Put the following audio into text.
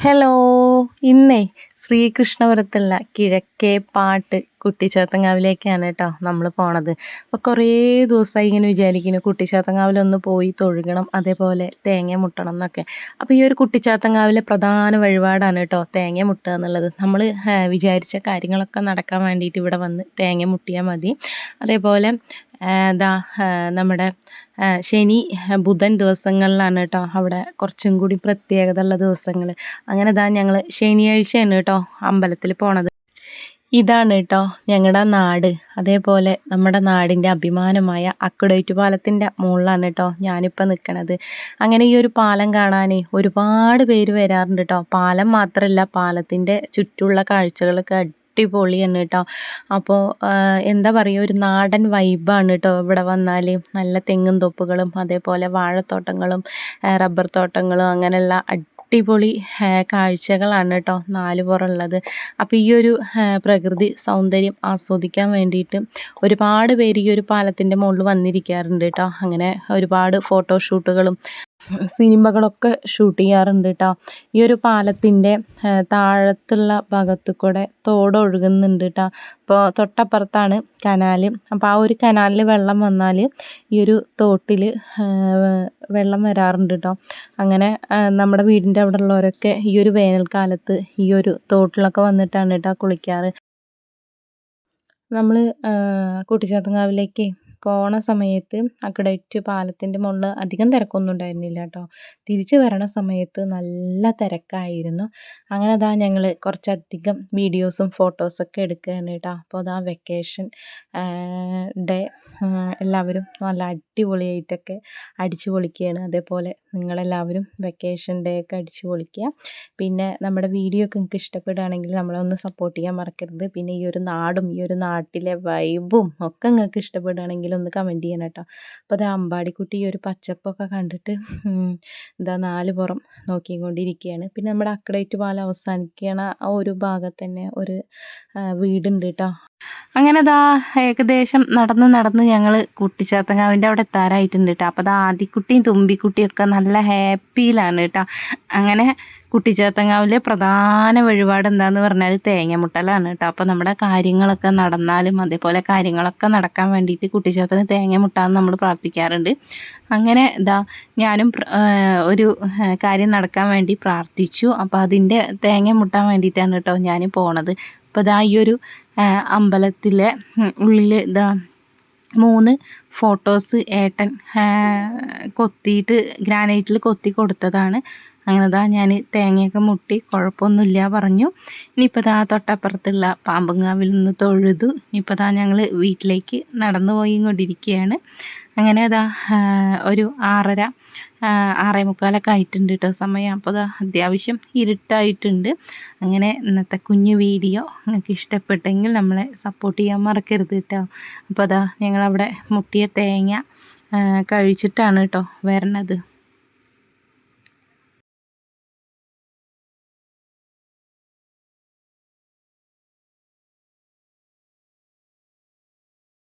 Hello ഇന്നേ ശ്രീകൃഷ്ണപുരത്തുള്ള കിഴക്കേ പാട്ട് കുട്ടിച്ചാത്തങ്കാവിലേക്കാണ് കേട്ടോ നമ്മൾ പോണത്. അപ്പോൾ കുറേ ദിവസമായി ഇങ്ങനെ വിചാരിക്കുന്നു കുട്ടിച്ചാത്തങ്കാവിലൊന്ന് പോയി തൊഴുകണം അതേപോലെ തേങ്ങ മുട്ടണം എന്നൊക്കെ അപ്പോൾ ഈ ഒരു കുട്ടിച്ചാത്തങ്കാവിലെ പ്രധാന വഴിപാടാണ് കേട്ടോ തേങ്ങ മുട്ടുക എന്നുള്ളത്. നമ്മൾ വിചാരിച്ച കാര്യങ്ങളൊക്കെ നടക്കാൻ വേണ്ടിയിട്ട് ഇവിടെ വന്ന് തേങ്ങ മുട്ടിയാൽ മതി. അതേപോലെ എന്താ നമ്മുടെ ശനി ബുധൻ ദിവസങ്ങളിലാണ് കേട്ടോ അവിടെ കുറച്ചും കൂടി പ്രത്യേകത ഉള്ള ദിവസങ്ങൾ അങ്ങനെ ഇതാ ഞങ്ങൾ ശനിയാഴ്ചയാണ് കേട്ടോ അമ്പലത്തിൽ പോണത്. ഇതാണ് കേട്ടോ ഞങ്ങളുടെ നാട്. അതേപോലെ നമ്മുടെ നാടിന്റെ അഭിമാനമായ അക്കുടൈറ്റ് പാലത്തിന്റെ മുകളിലാണ് കേട്ടോ ഞാനിപ്പോൾ നിൽക്കണത് അങ്ങനെ ഈ ഒരു പാലം കാണാൻ ഒരുപാട് പേര് വരാറുണ്ട് കേട്ടോ പാലം മാത്രമല്ല പാലത്തിന്റെ ചുറ്റുള്ള കാഴ്ചകളൊക്കെ അടിപൊളിയാണ് കേട്ടോ. അപ്പോൾ എന്താ പറയുക ഒരു നാടൻ വൈബാണ് കേട്ടോ ഇവിടെ വന്നാൽ നല്ല തെങ്ങും തൊപ്പുകളും അതേപോലെ വാഴത്തോട്ടങ്ങളും റബ്ബർ തോട്ടങ്ങളും അങ്ങനെയുള്ള അടിപൊളി കാഴ്ചകളാണ് കേട്ടോ നാല് പുറമുള്ളത്. അപ്പോൾ ഈ ഒരു പ്രകൃതി സൗന്ദര്യം ആസ്വദിക്കാൻ വേണ്ടിയിട്ട് ഒരുപാട് പേര് ഈ ഒരു പാലത്തിന്റെ മുകളിൽ വന്നിരിക്കാറുണ്ട് കേട്ടോ. അങ്ങനെ ഒരുപാട് ഫോട്ടോഷൂട്ടുകളും സിനിമകളൊക്കെ ഷൂട്ട് ചെയ്യാറുണ്ട് കേട്ടോ ഈ ഒരു പാലത്തിന്റെ താഴത്തുള്ള ഭാഗത്തു കൂടെ തോട് ഒഴുകുന്നുണ്ട് കേട്ടോ അപ്പോൾ തൊട്ടപ്പുറത്താണ് കനാൽ അപ്പോൾ ആ ഒരു കനാലിൽ വെള്ളം വന്നാൽ ഈ ഒരു തോട്ടിൽ വെള്ളം വരാറുണ്ട് കേട്ടോ അങ്ങനെ നമ്മുടെ വീടിന്റെ അവിടെ ഉള്ളവരൊക്കെ ഈ ഒരു വേനൽക്കാലത്ത് ഈ ഒരു തോട്ടിലൊക്കെ വന്നിട്ടാണ് കേട്ടോ കുളിക്കാറ് നമ്മൾ കൂട്ടിച്ചാത്തങ്കാവിലേക്ക് പോണ സമയത്ത് അക്കഡേറ്റ് പാലത്തിന്റെ മുകളിൽ അധികം തിരക്കൊന്നും ഉണ്ടായിരുന്നില്ല കേട്ടോ. തിരിച്ച് വരണ സമയത്ത് നല്ല തിരക്കായിരുന്നു. അങ്ങനെ അതാ ഞങ്ങൾ കുറച്ചധികം വീഡിയോസും ഫോട്ടോസൊക്കെ എടുക്കുകയാണ് കേട്ടോ. അപ്പോൾ അതാ വെക്കേഷൻ ഡേ എല്ലാവരും നല്ല അടിപൊളിയായിട്ടൊക്കെ അടിച്ചു പൊളിക്കുകയാണ്. അതേപോലെ നിങ്ങളെല്ലാവരും വെക്കേഷൻ ഡേ ഒക്കെ അടിച്ചു പൊളിക്കുക. പിന്നെ നമ്മുടെ വീഡിയോ ഒക്കെ നിങ്ങൾക്ക് ഇഷ്ടപ്പെടുകയാണെങ്കിൽ നമ്മളൊന്ന് സപ്പോർട്ട് ചെയ്യാൻ മറക്കരുത്. പിന്നെ ഈ ഒരു നാടും ഈ ഒരു നാട്ടിലെ വൈബും ഒക്കെ നിങ്ങൾക്ക് ഇഷ്ടപ്പെടുകയാണെങ്കിൽ ഒന്ന് കമന്റ് ചെയ്യണം കേട്ടോ. അപ്പോൾ അത് അമ്പാടിക്കുട്ടി ഈ ഒരു പച്ചപ്പൊക്കെ കണ്ടിട്ട് എന്താ നാല് പുറം നോക്കിക്കൊണ്ടിരിക്കുകയാണ്. പിന്നെ നമ്മുടെ അക്കടേറ്റ് പാലം അവസാനിക്കണ ആ ഒരു ഭാഗത്ത് തന്നെ ഒരു വീടുണ്ട് കേട്ടോ. അങ്ങനെ ദാ ഏകദേശം നടന്ന് നടന്ന് ഞങ്ങൾ കുട്ടിച്ചാത്തങ്ങാവിന്റെ അവിടെ എത്താറായിട്ടുണ്ട് കേട്ടോ അപ്പോൾ അത് ആദിക്കുട്ടിയും തുമ്പിക്കുട്ടിയൊക്കെ നല്ല ഹാപ്പിയിലാണ് കേട്ടോ അങ്ങനെ കുട്ടിച്ചാത്തങ്ങാവിലെ പ്രധാന വഴിപാട് എന്താന്ന് പറഞ്ഞാൽ തേങ്ങമുട്ടലാണ് കേട്ടോ അപ്പോൾ നമ്മുടെ കാര്യങ്ങളൊക്കെ നടന്നാലും അതേപോലെ കാര്യങ്ങളൊക്കെ നടക്കാൻ വേണ്ടിയിട്ട് കുട്ടിച്ചാത്തന് തേങ്ങ മുട്ടാന്ന് നമ്മൾ പ്രാർത്ഥിക്കാറുണ്ട്. അങ്ങനെ ഇതാ ഞാനും ഒരു കാര്യം നടക്കാൻ വേണ്ടി പ്രാർത്ഥിച്ചു. അപ്പോൾ അതിന്റെ തേങ്ങ മുട്ടാൻ വേണ്ടിയിട്ടാണ് കേട്ടോ ഞാൻ പോണത്. അപ്പോൾ ഇതാ ഈ ഒരു അമ്പലത്തിലെ ഉള്ളിൽ ഇതാ മൂന്ന് ഫോട്ടോസ് ഏട്ടൻ കൊത്തിയിട്ട് ഗ്രാനൈറ്റിൽ കൊത്തി കൊടുത്തതാണ്. അങ്ങനെ ദാ ഞാൻ തേങ്ങയൊക്കെ മുട്ടി കുഴപ്പമൊന്നുമില്ല പറഞ്ഞു. ഇനിയിപ്പോൾ ഇതാ തൊട്ടപ്പുറത്തുള്ള പാമ്പുങ്കാവിൽ നിന്ന് തൊഴുതു. ഇനിയിപ്പോൾ ഇതാ ഞങ്ങൾ വീട്ടിലേക്ക് നടന്നു പോയി കൊണ്ടിരിക്കുകയാണ് അങ്ങനെ അതാ ഒരു ആറര ആറേ മുക്കാലൊക്കെ ആയിട്ടുണ്ട് കേട്ടോ സമയം. അപ്പോൾ അതാ അത്യാവശ്യം ഇരുട്ടായിട്ടുണ്ട്. അങ്ങനെ ഇന്നത്തെ കുഞ്ഞു വീഡിയോ നിങ്ങൾക്ക് ഇഷ്ടപ്പെട്ടെങ്കിൽ നമ്മളെ സപ്പോർട്ട് ചെയ്യാൻ മറക്കരുത് കേട്ടോ അപ്പോൾ അതാ ഞങ്ങളവിടെ മുട്ടിയ തേങ്ങ കഴിച്ചിട്ടാണ് കേട്ടോ വരണത്.